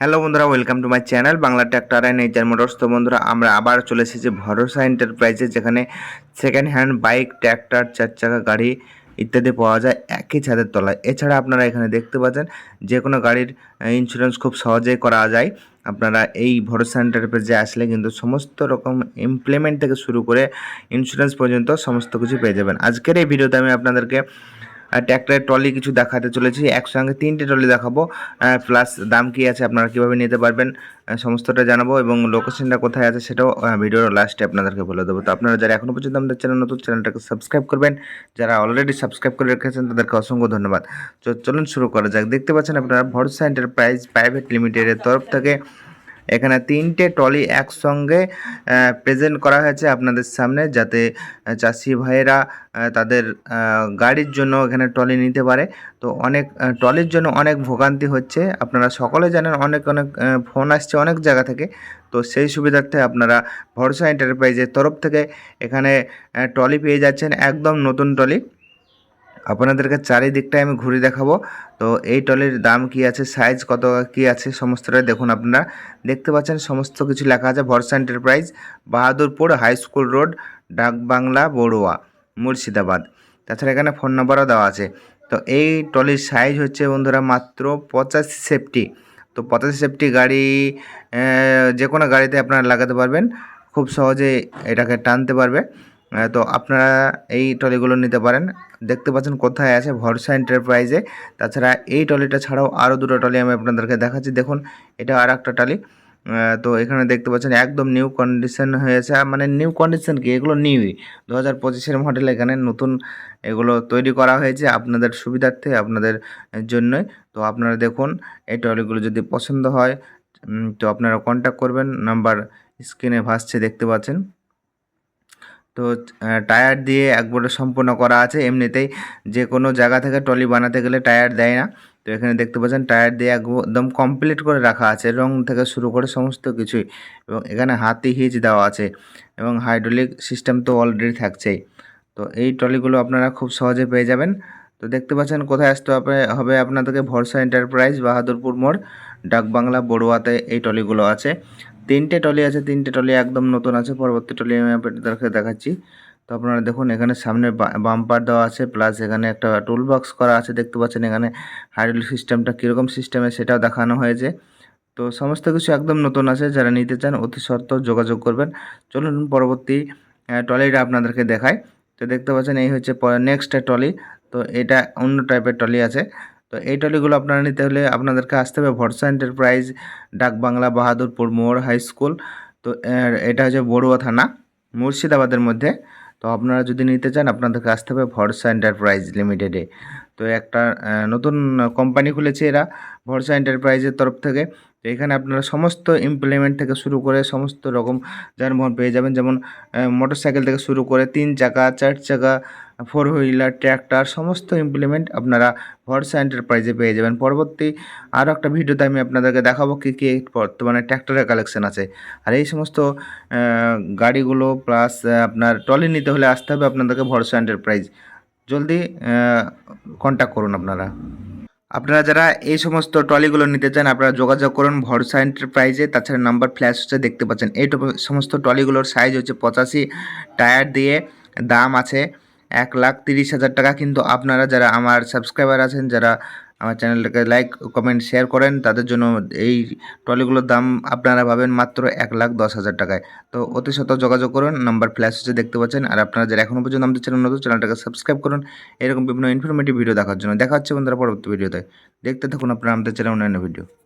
Hello বন্ধুরা welcome to my channel Bangla tractor and nature motors তো বন্ধুরা, আমরা আবার চলে এসেছি ভরসা এন্টারপ্রাইজে যেখানে সেকেন্ড হ্যান্ড বাইক ট্র্যাক্টর চার চাকা গাড়ি ইত্যাদি পাওয়া যায় একই ছাদের তলায়। এছাড়া আপনারা এখানে দেখতে পাচ্ছেন যে কোনো গাড়ির ইন্স্যুরেন্স খুব সহজেই করা যায়। আপনারা এই ভরসা এন্টারপ্রাইজে আসলে কিন্তু সমস্ত রকম ইমপ্লিমেন্ট থেকে শুরু করে ইন্স্যুরেন্স পর্যন্ত সমস্ত কিছু পেয়ে যাবেন। আজকের এই ভিডিওতে আমি আপনাদেরকে ট্র্যাক্টরের ট্রলি কিছু দেখাতে চলেছি। একসঙ্গে তিনটে ট্রলি দেখাবো। প্লাস দাম কি আছে আপনারা কীভাবে নিতে পারবেন সমস্তটা জানাব এবং লোকেশনটা কোথায় আছে সেটাও ভিডিওর লাস্টে আপনাদেরকে বলে দেবো। তো আপনারা যারা এখনও পর্যন্ত আমাদের চ্যানেল নতুন চ্যানেলটাকে সাবস্ক্রাইব করবেন। যারা অলরেডি সাবস্ক্রাইব করে রেখেছেন, তাদেরকে অসংখ্য ধন্যবাদ। চলুন শুরু করা যাক। দেখতে পাচ্ছেন আপনারা ভরসা এন্টারপ্রাইজ প্রাইভেট লিমিটেডের তরফ থেকে এখানে তিনটে ট্রলি একসঙ্গে প্রেজেন্ট করা হয়েছে আপনাদের সামনে যাতে চাষি ভাইয়েরা তাদের গাড়ির জন্য এখানে ট্রলি নিতে পারে। তো অনেক ট্রলির জন্য অনেক ভোগান্তি হচ্ছে। আপনারা সকলে জানেন অনেক অনেক ফোন আসছে অনেক জায়গা থেকে। তো সেই সুবিধার্থে আপনারা ভরসা এন্টারপ্রাইজের তরফ থেকে এখানে ট্রলি পেয়ে যাচ্ছেন, একদম নতুন ট্রলি। আপনাদেরকে চারিদিকটায় আমি ঘুরে দেখাবো। তো এই টলির দাম কি আছে সাইজ কত, কি আছে, সমস্তটাই দেখুন আপনারা। দেখতে পাচ্ছেন সমস্ত কিছু লেখা আছে, Bharosa enterprise Bahadurpur high school road Dakbangla, Barua, Murshidabad. তাছাড়া এখানে ফোন নাম্বারও দেওয়া আছে। তো এই টলির সাইজ হচ্ছে বন্ধুরা মাত্র পঁচাশি সেফটি তো পঁচাশি সেফটি গাড়ি যে কোনো গাড়িতে আপনারা লাগাতে পারবেন। খুব সহজে এটাকে টানতে পারবে। তো আপনারা এই ট্রলিগুলো নিতে পারেন। দেখতে পাচ্ছেন কোথায় আছে ভরসা এন্টারপ্রাইজে তাছাড়া এই ট্রলিটা ছাড়াও আরও দুটো ট্রলি আমি আপনাদেরকে দেখাচ্ছি। দেখুন, এটা আর একটা ট্রলি। তো এখানে দেখতে পাচ্ছেন একদম নিউ কন্ডিশন হয়েছে। মানে নিউ কন্ডিশন কি? এগুলো নিউই দু হাজার পঁচিশের মডেল এখানে নতুন এগুলো তৈরি করা হয়েছে আপনাদের সুবিধার্থে, আপনাদের জন্যই। তো আপনারা দেখুন, এই ট্রলিগুলো যদি পছন্দ হয় তো আপনারা কন্ট্যাক্ট করবেন। নাম্বার স্ক্রিনে ভাসছে, দেখতে পাচ্ছেন। তো টায়ার দিয়ে একবারে সম্পূর্ণ করা আছে। এমনিতেই যে কোনো জায়গা থেকে ট্রলি বানাতে গেলে টায়ার দেয় না। তো এখানে দেখতে পাচ্ছেন টায়ার দিয়ে একদম কমপ্লিট করে রাখা আছে। রং থেকে শুরু করে সমস্ত কিছুই। এবং এখানে হাতি হিচ দেওয়া আছে। এবং হাইড্রোলিক সিস্টেম তো অলরেডি থাকছেই। তো এই ট্রলিগুলো আপনারা খুব সহজে পেয়ে যাবেন। তো দেখতে পাচ্ছেন কোথায় আসতে হবে আপনাদেরকে ভরসা এন্টারপ্রাইজ বাহাদুরপুর মোড়, ডাকবাংলা বড়ুয়াতে এই ট্রলিগুলো আছে। তিনটে টলি আছে, তিনটে টলি একদম নতুন আছে, পরবর্তী টলি আমি আপনাদেরকে দেখাচ্ছি। তো আপনারা দেখুন, এখানে সামনে বাম্পার দেওয়া আছে প্লাস এখানে একটা টুল বক্স করা আছে, দেখতে পাচ্ছেন এখানে হাইড্রোলিক সিস্টেমটা কীরকম সিস্টেমে সেটাও দেখানো হয়েছে। তো সমস্ত কিছু একদম নতুন আছে, যারা নিতে চান অতি সত্ত্ব যোগাযোগ করবেন। চলুন পরবর্তী ট্রলিটা আপনাদেরকে দেখায় তো দেখতে পাচ্ছেন, এই হচ্ছে নেক্সট ট্রলি। তো এটা অন্য টাইপের ট্রলি আছে। তো এই ট্রলিগুলো আপনারা নিতে হলে আপনাদেরকে আসতে হবে ভরসা এন্টারপ্রাইজ, ডাকবাংলা, বাহাদুরপুর মোড় হাই স্কুল। তো এটা হচ্ছে বড়ুয়া থানা, মুর্শিদাবাদের মধ্যে। তো আপনারা যদি নিতে চান, আপনাদেরকে আসতে হবে ভরসা এন্টারপ্রাইজ লিমিটেডে তো একটা নতুন কোম্পানি খুলেছে এরা ভরসা এন্টারপ্রাইজের তরফ থেকে। তো এখানে আপনারা সমস্ত ইমপ্লিমেন্ট থেকে শুরু করে সমস্ত রকম যানবাহন পেয়ে যাবেন। যেমন মোটর সাইকেল থেকে শুরু করে তিন চাকা, চার চাকা ফোর হুইলার, ট্র্যাক্টর, সমস্ত ইমপ্লিমেন্ট আপনারা ভরসা এন্টারপ্রাইজে পেয়ে যাবেন। পরবর্তী আরও একটা ভিডিওতে আমি আপনাদেরকে দেখাবো কী কী বর্তমানে ট্র্যাক্টরের কালেকশন আছে। আর এই সমস্ত গাড়িগুলো প্লাস আপনার ট্রলি নিতে হলে আসতে হবে আপনাদেরকে ভরসা এন্টারপ্রাইজ জলদি কন্ট্যাক্ট করুন আপনারা। আপনারা যারা এই সমস্ত ট্রলিগুলো নিতে চান, আপনারা যোগাযোগ করুন ভরসা এন্টারপ্রাইজে তাছাড়া নাম্বার ফ্ল্যাশ হচ্ছে, দেখতে পাচ্ছেন। এই সমস্ত ট্রলিগুলোর সাইজ হচ্ছে পঁচাশি। টায়ার দিয়ে দাম আছে এক লাখ তিরিশ হাজার টাকা। কিন্তু আপনারা যারা আমার সাবস্ক্রাইবার আছেন, যারা আমার চ্যানেলটাকে লাইক কমেন্ট শেয়ার করেন, তাদের জন্য এই ট্রলিগুলোর দাম আপনারা পাবেন মাত্র এক লাখ দশ হাজার টাকায়। তো অতি শত যোগাযোগ করুন নাম্বার ফ্ল্যাশ হচ্ছে দেখতে পাচ্ছেন। আর আপনারা যারা এখনও পর্যন্ত আমাদের চ্যানেল নতুন চ্যানেলটাকে সাবস্ক্রাইব করুন। এরকম বিভিন্ন ইনফরমেটিভ ভিডিও দেখার জন্য। দেখা হচ্ছে বন্ধুরা পরবর্তী ভিডিওতে দেখতে থাকুন আপনারা আমাদের চ্যানেল অন্যান্য ভিডিও